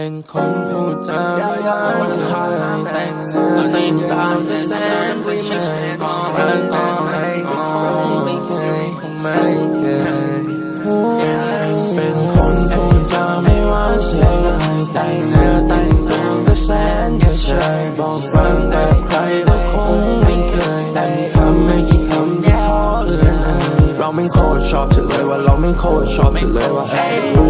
เป็นคนพูดจาไม่ว่าใครแต่งงานในตาแต่แสนไม่ใช่ก่อนต่อให้ก็คงไม่เคยคงไม่เคยเป็นคนพูดจาไม่ว่าเสียอะไรแต่งเนื้อแต่งตัวก็แสนจะเฉยบอกรักกับใครก็คงไม่เคยแต่มีคำไม่กี่คำที่พอเอื้อนเอ่ยเราไม่โคตรชอบเธอเลยว่าเราไม่โคตรชอบเธอเลยว่า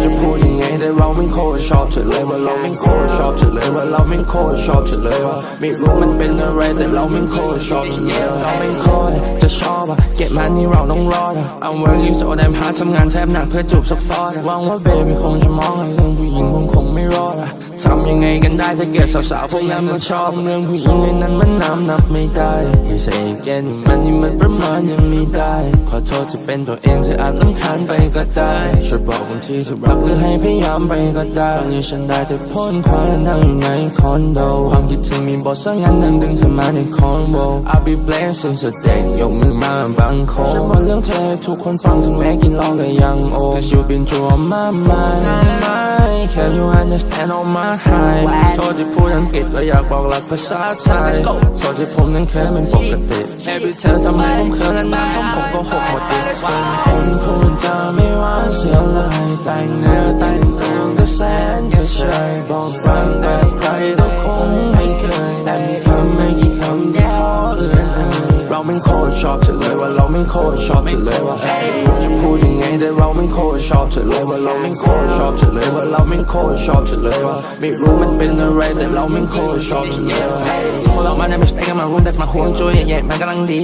จะพูดยังไงแต่ เราไม่โคตรชอบเธอเลยว่าเราไม่โคตรชอบเธอเลยว่าเราไม่โคตรชอบเธอเลยว่าไม่รู้มันเป็นอะไรแต่เราไม่โคตรชอบเธอเลยเราไม่โคตรจะชอบอะเก็บมันนี่เราต้องรอดอะ I'm working so damn hard ทำงานแทบหนักเพื่อจูบสักฟอดอะหวังว่าเบบี้คงจะมองเรื่องผู้หญิงคงคงไม่รอดอะทำยังไงกันได้ถ้าเกิดสาวๆพวกนั้นมาชอบเรื่องผู้หญิงในนั้นมันน้ำนับไม่ได้ไม่ใช่แกนมันนี่มันประมาณยังไม่ได้ ขอโทษจะเป็นตัวเองเธออาจลำคาญไปก็ได้ช่วยบอกวันที่จะรักหรือให้พยายามไปก็ได้ตอนนี้ฉันได้แต่พ่นพานั่งอยู่ในคอนโด ความคิดถึงมีบทสังยันดังดึงเธอมาในคอนโบ I'll be blessed since the day ยกมือมาบางคนฉันบอกเรื่องเธอให้ทุกคนฟังถึงแม้กินเหล้าก็ยังโอ Cause you've been through all my mind Can you understand all my high โทษที่พูดอังกฤษก็อยากบอกหลักภาษาไทยโทษที่ผมนั้นเคยเป็นปกติ Maybe เธอทำให้ผมเขินและน้ำต้องผมก็หกหมดดิเป็นคนพูดจาไม่ว่าเสียอะไรแต่งเนื้อแต่งตัวก็แสนจะเฉยบอกรักกับใครก็คงไม่เคยแต่มีคำไม่กี่คำที่พอเอื้อนเอ่ยเราไม่โคตรชอบเธอเลยว่าเราไม่โคตรชอบเธอเลยว่าเอ้ยจะพูดยังไงแต่เราไม่โคตรชอบเธอเลยว่าเราไม่โคตรชอบเธอเลยว่าเราไม่โคตรชอบเธอเลยว่าไม่รู้มันเป็นอะไรแต่เราไม่โคตรชอบเธอเลยว่าเรามาในไม่ใช่กันมารุ่นแต่มาห่วงจุ้ยแย่มันกำลังดี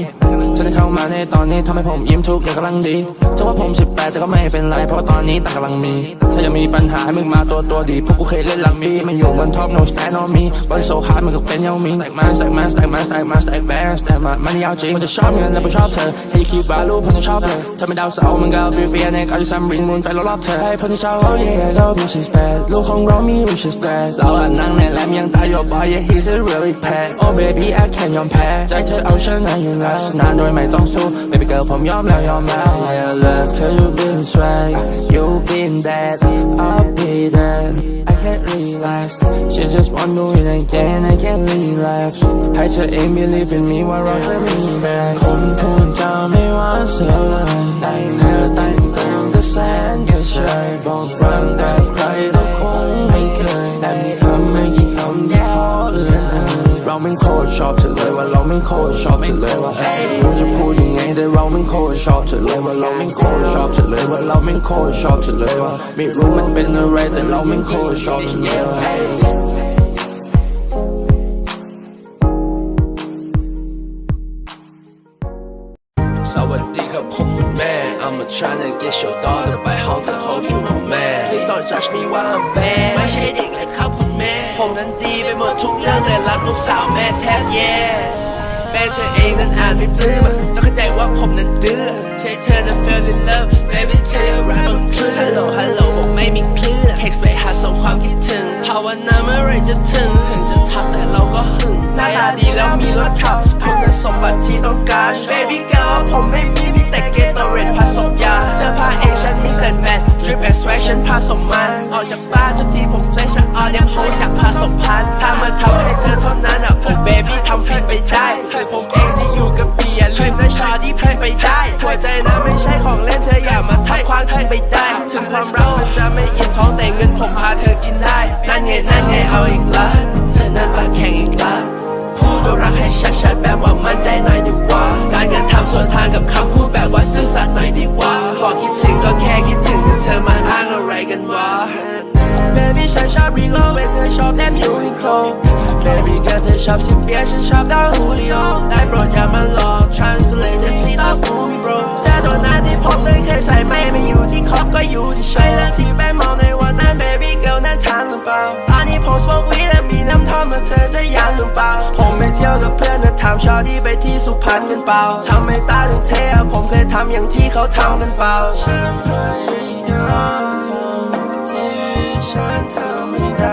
เธอได้เข้ามาในตอนนี้ทำให้ผมยิ้มทุกอย่างกำลังดีถึงว่าผม 18 แต่ก็ไม่เป็นไร เพราะว่าตอนนี้ต่างกำลังมี ถ้ายังมีปัญหาให้มึงมาตัวตัวดี พวกกูเคยเล่นหลังมีไม่อยู่บนท็อป no stand on me บริโซฮาร์ดมันก็เป็นเยามี like man like man like man like man like man แต่มันมันยาวจริงมันจะชอบเงินแต่ไม่ชอบเธอให้คิดว่าลูกเพื่อนจะชอบเธอเธอไม่ดาวเสามันก็ฟีฟีในการที่ซ้ำริงมุนไปรอบๆเธอให้เพื่อนที่ชอบ oh yeah เรา bitch is bad ลูกของเรามี rich is bad เราอะนั่งในแลมยังตาย your boy yeah he's a really bad oh baby I can't ยอมแพ้ใจเธอเอาชนะอยู่แล้วนะโดยไม่ต้องสู้ baby girl ผมยอมแล้วยอมแล้ว yeah love cause you been swag you been that I'll be that I can't relax she just want to do it again I can't relax ให้เธอเอง believe in me ว่าเราจะมีแบ่คนพูดจาไม่ว่าเสียเลยแต่เนื้อแต่งตัวก็แสนจะเฉยบอกรักกับใครก็คง ชอบเธอเลยว่าเราไม่โคตรชอบเธอเลยว่าเอ้ยรู้จะพูดยังไงแต่เราไม่โคตรชอบเธอเลยว่าเราไม่โคตรชอบเธอเลยว่าเราไม่โคตรชอบเธอเลยว่าไม่รู้มันเป็นอะไรแต่เราไม่โคตรชอบเธอเลยว่าสวัสดีครับผมคุณแม่ I'm a trying to get your daughter by how to hope you know man Please don't judge me ว่า I'm bad ไม่ใช่เด็ก ลูกสาวแม่แทบแย่แม่เธอเองนั้นอ่านไม่ปลื้มต้องเข้าใจว่าผมนั้นดื้อใช่เธอจะ fell in love baby เธอรักบนคลื่นฮัลโหลฮัลโหลบอกไม่มีคลื่น text ไปหาส่งความคิดถึงภาวนาเมื่อไหรจะถึงถึงจะทักแต่เราก็หึงหน้าตาดีแล้วมีรถขับคุณสมบัติที่ต้องการ baby girl ผมไม่มีมีแต่เกตเรตผสมยาเสื้อผ้าเองฉันมีแต่แมท drip and swag ฉันผสมมันออกจากบ้านทุกทีผมเฟรชออนยังโฮอยากผสม ความรักมันจะไม่อิ่มท้องแต่เงินผมพาเธอกินได้ นั่นไงนั่นไงเอาอีกละเธอนั้นปากแข็งอีกละพูดว่ารักให้ชัดๆแบบว่ามั่นใจหน่อยดีกว่า การกระทำส่วนทางกับคำพูดแบบว่าซื่อสัตย์หน่อยดีกว่าบอกคิดถึงก็แค่คิดถึงเธอมาอ้างอะไรกันวะ Baby ฉันชอบรีโลเวเธอชอบแนมยูนิโคล Baby girl เธอชอบสิเบียฉันชอบดาวฮูลิโอได้โปรดอย่ามาหลอก Translate ที่ต้องฟูมิโบร แซ่ตัวนั้นที่ผมได้เคยใส่ไม่ไม่อยู่ที่ครอบก็อยู่ที่ใช้เรื่องที่แม่มองในวันนั้น Baby girl นั้นทานหรือเปล่าตอนนี้ผมสโมกวีและมีน้ำทอมมาเธอจะยันหรือเปล่า ผมไปเที่ยวกับเพื่อนนะถามชาวที่ไปที่สุพรรณกันเปล่าทำไม่ตาถึงเทอะผมเคยทำอย่างที่เขาทำกันเปล่าฉันพยายามทำที่ฉันทำไม่ได้